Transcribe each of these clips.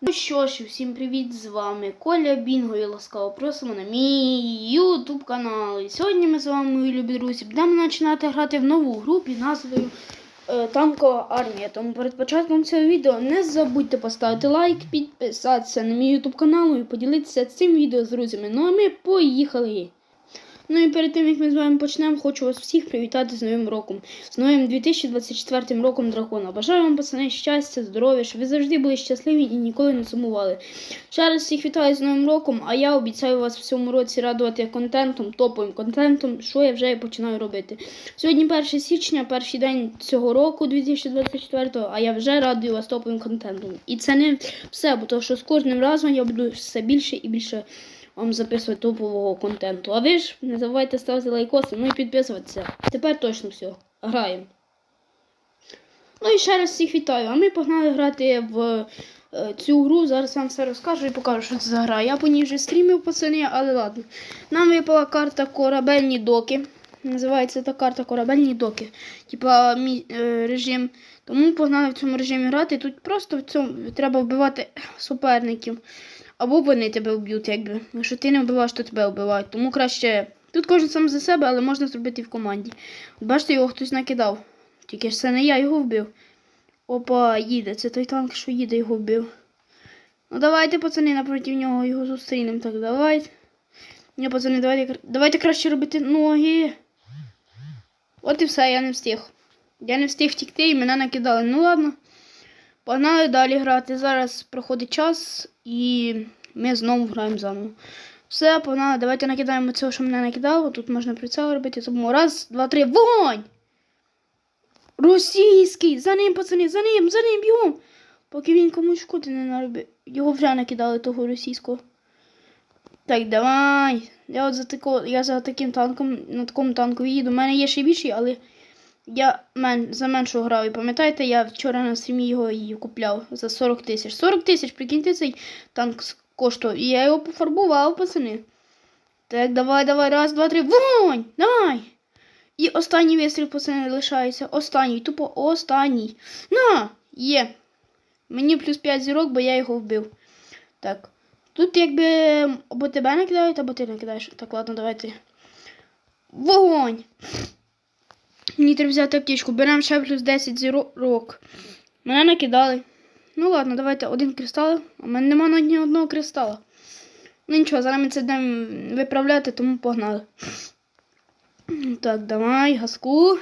Ну що ж, всім привіт з вами Коля Бінго і ласкаво просимо на мій ютуб канал. І сьогодні ми з вами, мої любі друзі, будемо починати грати в нову гру під назвою е, Танкова армія. Тому перед початком цього відео не забудьте поставити лайк, підписатися на мій ютуб канал і поділитися цим відео з друзями. Ну а ми поїхали! Ну і перед тим як ми з вами почнемо, хочу вас всіх привітати з Новим роком, з новим 2024 роком дракона. Бажаю вам, пацани, щастя, здоров'я, щоб ви завжди були щасливі і ніколи не сумували. Ще раз всіх вітаю з Новим роком, а я обіцяю вас в цьому році радувати контентом, топовим контентом, що я вже і починаю робити. Сьогодні 1 січня, перший день цього року, 2024, а я вже радую вас топовим контентом. І це не все, бо то, що з кожним разом я буду все більше і більше вам записувати топового контенту. А ви ж не забувайте ставити лайкоси, ну і підписуватися. Тепер точно все. Граємо. Ну і ще раз всіх вітаю. А ми погнали грати в е, цю гру. Зараз вам все розкажу і покажу, що це за гра. Я по ній вже стрімив пацани, але ладно. Нам випала карта корабельні доки. Називається та карта корабельні доки. Типа мій е, режим. Тому погнали в цьому режимі грати. Тут просто в цьому треба вбивати суперників. Або вони тебе вб'ють, якби. Якщо ти не вбиваєш, то тебе вбивають. Тому краще. Тут кожен сам за себе, але можна зробити в команді. Бачите, його хтось накидав. Тільки ж це не я його вбив. Опа, їде. Це той танк, що їде, його вбив. Ну давайте, пацани, напроти нього його зустрінемо. Так, давайте. Ні, пацани, давайте, давайте краще робити ноги. От і все, я не встиг. Я не встиг втікти і мене накидали. Ну ладно. Погнали далі грати. Зараз проходить час і ми знову граємо заново. Все, погнали, давайте накидаємо цього, що мене накидало. Тут можна прицел робити. Тому раз, два, три. Вогонь! Російський! За ним, пацани, за ним, за ним б'ємо! Поки він комусь шкоди не наробив. Його вже накидали того російського. Так, давай. Я от за тако, я за таким танком, на такому танку їду. У мене є ще більший, але я мен, за меншу грав. І пам'ятаєте, я вчора на стрімі його і купляв за 40 тисяч. 40 тисяч, прикиньте, цей танк коштував. І я його пофарбував, пацани. Так, давай, давай, раз, два, три. Вогонь! Давай! І останній вистріл, пацани, лишається. Останній, тупо останній. На! Є. Мені плюс 5 зірок, бо я його вбив. Так. Тут якби або тебе накидають, або ти накидаєш. Так, ладно, давайте. Вогонь! Мені треба взяти аптечку. Беремо ще плюс 10 зірок. Мене накидали. Ну ладно, давайте один кристал. У мене нема ні одного кристала. Ну нічого, зараз ми це будемо виправляти, тому погнали. Так, давай, газку.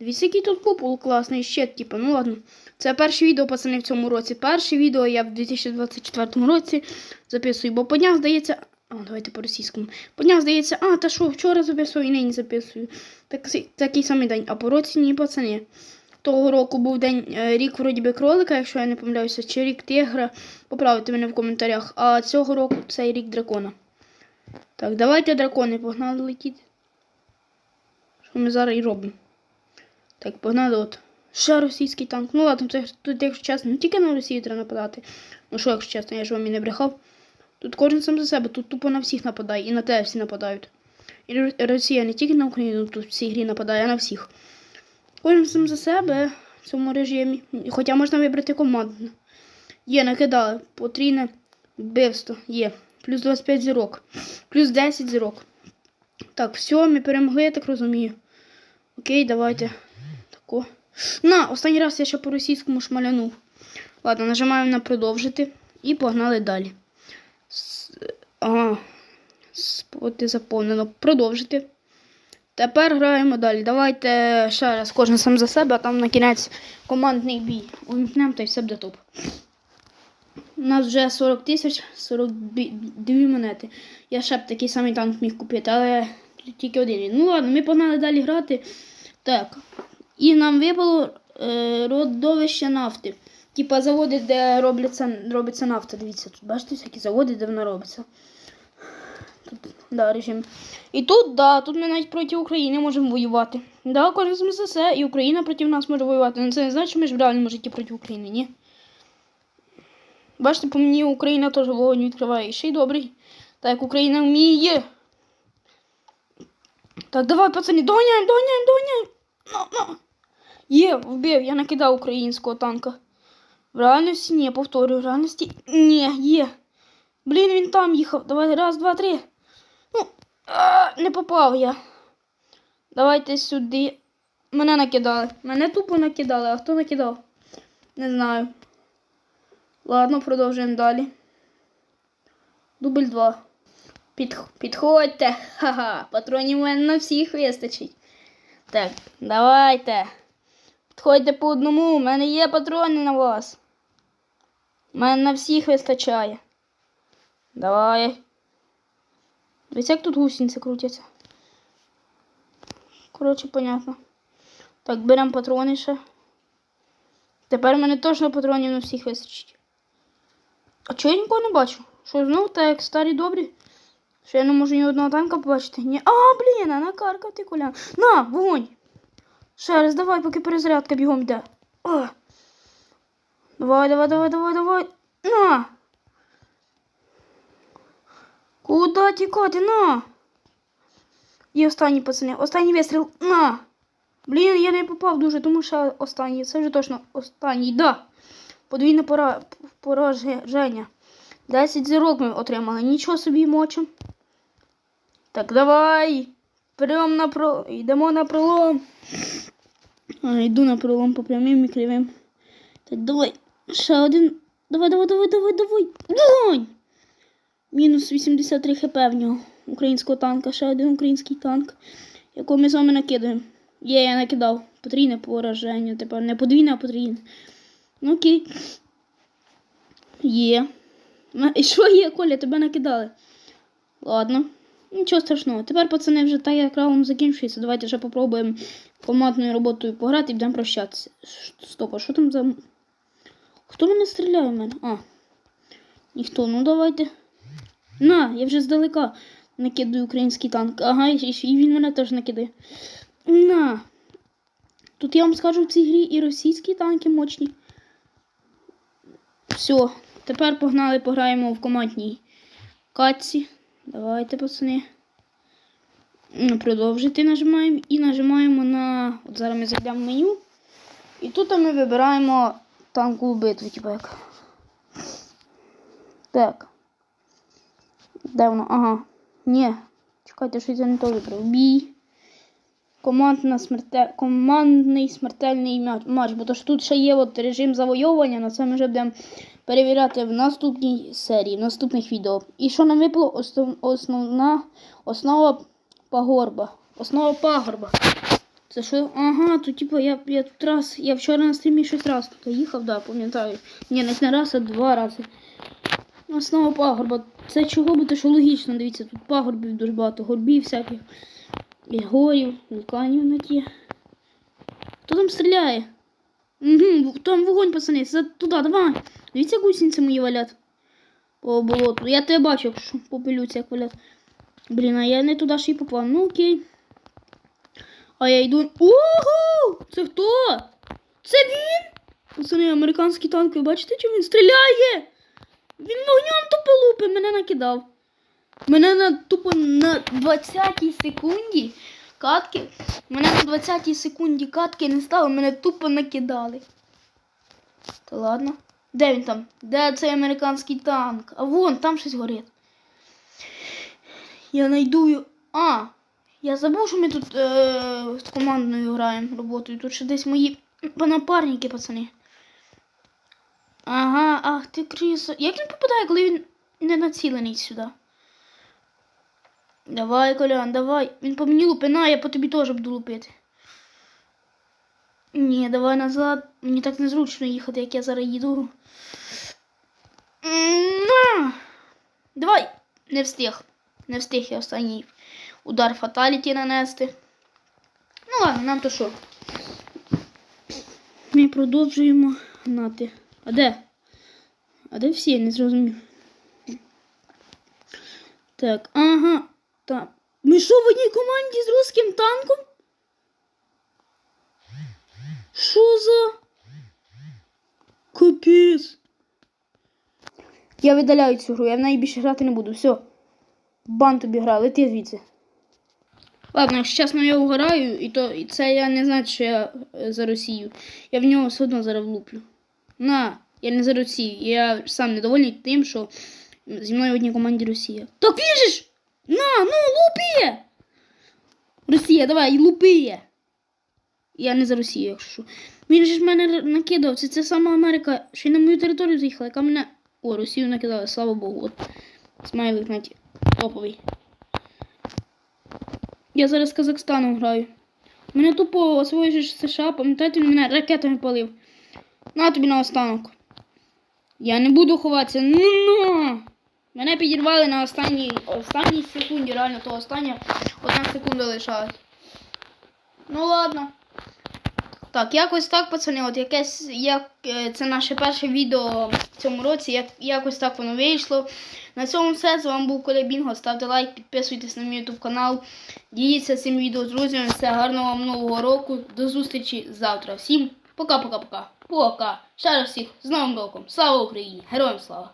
Дивіться, який тут купол класний щит, типу, ну ладно. Це перше відео, пацани, в цьому році. Перше відео я в 2024 році записую, бо по днях здається. А, давайте по-російському. По днях здається, а, та що, вчора записував і нині записую. Так, такий самий день. А по році ні, пацани. Того року був день е, рік вроді би кролика, якщо я не помиляюся, чи рік тигра. Поправте мене в коментарях. А цього року цей рік дракона. Так, давайте дракони погнали летіти. Що ми зараз і робимо? Так, погнали от. Ще російський танк. Ну ладно, це тут, якщо чесно, не тільки на Росію треба нападати. Ну що, якщо чесно, я ж вам і не брехав. Тут кожен сам за себе, тут тупо на всіх нападає, і на тебе всі нападають. І Росія не тільки на Україну, тут в цій грі нападає, а на всіх. Кожен сам за себе в цьому режимі. Хоча можна вибрати командно. Є, накидали. Потрійне вбивство. Є. Плюс 25 зірок. Плюс 10 зірок. Так, все, ми перемогли, я так розумію. Окей, давайте. Тако. На, останній раз я ще по-російському шмалянув. Ладно, нажимаємо на продовжити і погнали далі. С... Ага. Споти заповнено. Продовжити. Тепер граємо далі. Давайте ще раз кожен сам за себе, а там на кінець командний бій. Увімкнемо та й все буде топ. У нас вже 40 тисяч, 42 монети. Я ще б такий самий танк міг купити, але тільки один. Ну ладно, ми погнали далі грати. Так. І нам випало е, родовище нафти. Типа заводи, де робляться, робиться нафта. Дивіться, тут бачите, всякі заводи, де вона робиться. Тут, да, режим. І тут, да, тут ми навіть проти України можемо воювати. Да, кожен за все, і Україна проти нас може воювати. Ну це не значить, що ми ж в реальному житті проти України, ні? Бачите, по мені Україна теж вогонь відкриває. І ще й добрий. Так Україна вміє. Так, давай, пацани, доганяємо, доганяємо, доганяємо. Ну, ну. Є, вбив, я накидав українського танка. В реальності ні, повторюю, в реальності ні, є. Блін, він там їхав. Давай, раз, два, три. Ну, а, не попав я. Давайте сюди. Мене накидали. Мене тупо накидали, а хто накидав? Не знаю. Ладно, продовжуємо далі. Дубль 2. Під, підходьте. Ха-ха. Патронів мене на всіх вистачить. Так, давайте. Підходьте по одному. У мене є патрони на вас. Мене на всіх вистачає. Давай. Дивіться, як тут гусениці крутяться. Коротше, понятно. Так, беремо патрони ще. Тепер мене точно патронів на всіх вистачить. А чого я нікого не бачу? Що знову так як старі добрі? Що я не можу ні одного танка побачити? Ні. А, блін, а накаркав ти колян. На, вогонь! Ще раз, давай, поки перезарядка бігом йде. О. Давай, давай, давай, давай, давай. На! Куда тікати? На! І останній пацани. Останній вистріл. На! Блін, я не попав дуже, тому що останній. Це вже точно останній. Да. Подвійне пора... пораження. 10 зірок ми отримали. Нічого собі мочим. Так, давай. Прям на про... Йдемо на пролом. А, йду на пролом по прямим і кривим. Так, давай. Ще один. Давай, давай, давай, давай, давай. Давай! Мінус 83 хп в нього. Українського танка. Ще один український танк, якого ми з вами накидаємо. Є, я накидав. Потрійне пораження. Тепер не подвійне, а потрійне. Ну окей. Є. І що є, Коля, тебе накидали? Ладно. Нічого страшного. Тепер, пацани, вже так як раунд закінчується. Давайте ще попробуємо командною роботою пограти і будемо прощатися. Стоп, а що там за. Хто мене стріляє в мене? А. Ніхто, ну давайте. На, я вже здалека накидаю український танк. Ага, і, він мене теж накидає. На. Тут я вам скажу в цій грі і російські танки мощні. Все, тепер погнали, пограємо в командній катці. Давайте, пацани. Продовжити нажимаємо і нажимаємо на. От зараз ми зайдемо в меню. І тут ми вибираємо танкову битву, типу як. Так. Де? Ага. Ні. Чекайте, щось я не то вибрав. Бій. Командна смерте... Командний смертельний матч. Бо то тут ще є от режим завойовування, на це ми вже будемо перевіряти в наступній серії, в наступних відео. І що нам випало? Основ... Основна основа пагорба. Основа пагорба. Це що? Ага, тут типу я, я тут раз. Я вчора на стрімі щось раз тут їхав, да, пам'ятаю. Ні, не не раз, а два рази. Основа пагорба. Це чого, то що логічно, дивіться, тут пагорбів дуже багато, горбів всяких. І горів, вулканів на ті. Хто там стріляє? Угу, там вогонь, пацани, за туди, давай. Дивіться, гусениці мої валять. По болоту. Я тебе бачу, якщо по як валять. Блін, а я не туди ще й попав. Ну окей. А я йду. Ого! Це хто? Це він? Пацани, американський танк, ви бачите, чи він стріляє? Він вогнем тупо лупи, мене накидав. Мене на тупо на 20-й секунді катки. Мене на 20-й секунді катки не стало, мене тупо накидали. Та ладно. Де він там? Де цей американський танк? А вон, там щось горить. Я найду. його- А! Я забув, що ми тут е, з командною граємо роботою. Тут ще десь мої напарники, пацани. Ага, ах ти крисо. Як він попадає, коли він не націлений сюди? Давай, Колян, давай. Він по мені лупина, я по тобі теж буду лупити. Ні, давай назад. Мені так незручно їхати, як я зараз їду. На! Давай! Не встиг. Не встиг я останній удар фаталіті нанести. Ну ладно, нам то що? Ми продовжуємо гнати. А де? А де всі? Я не зрозумів. Так, ага. Так. Ми що в одній команді з русським танком? Що за? Капець. Я видаляю цю гру, я в неї більше грати не буду. Все. Бан тобі гра, лети звідси. Ладно, якщо чесно, я угораю, і то і це я не знаю, що я е, за Росію. Я в нього все одно зараз влуплю. На. Я не за Росію. Я сам недовольний тим, що зі мною в одній команді Росія. Так він! На, ну, лупи! Росія, давай, лупи! Я не за Росію, якщо що. Він же ж мене накидав. Це, це сама Америка, що й на мою територію заїхала, яка мене. О, Росію накидали, слава Богу. От. Смайлик навіть топовий. Я зараз з Казахстаном граю. Мене тупо освоїш США, пам'ятаєте, він мене ракетами палив. На тобі на останок. Я не буду ховатися. Ну ну. Мене підірвали на останній, останній секунді, реально то остання. Одна секунда лишалась. Ну ладно. Так, якось так, пацани, от якесь, як е, це наше перше відео в цьому році, як, якось так воно вийшло. На цьому все. З вами був Коля Бінго. Ставте лайк, підписуйтесь на мій YouTube канал. Діліться цим відео з друзями. Все, гарного вам нового року. До зустрічі завтра. Всім пока-пока-пока. Пока. Ще раз всіх з Новим роком. Слава Україні! Героям слава!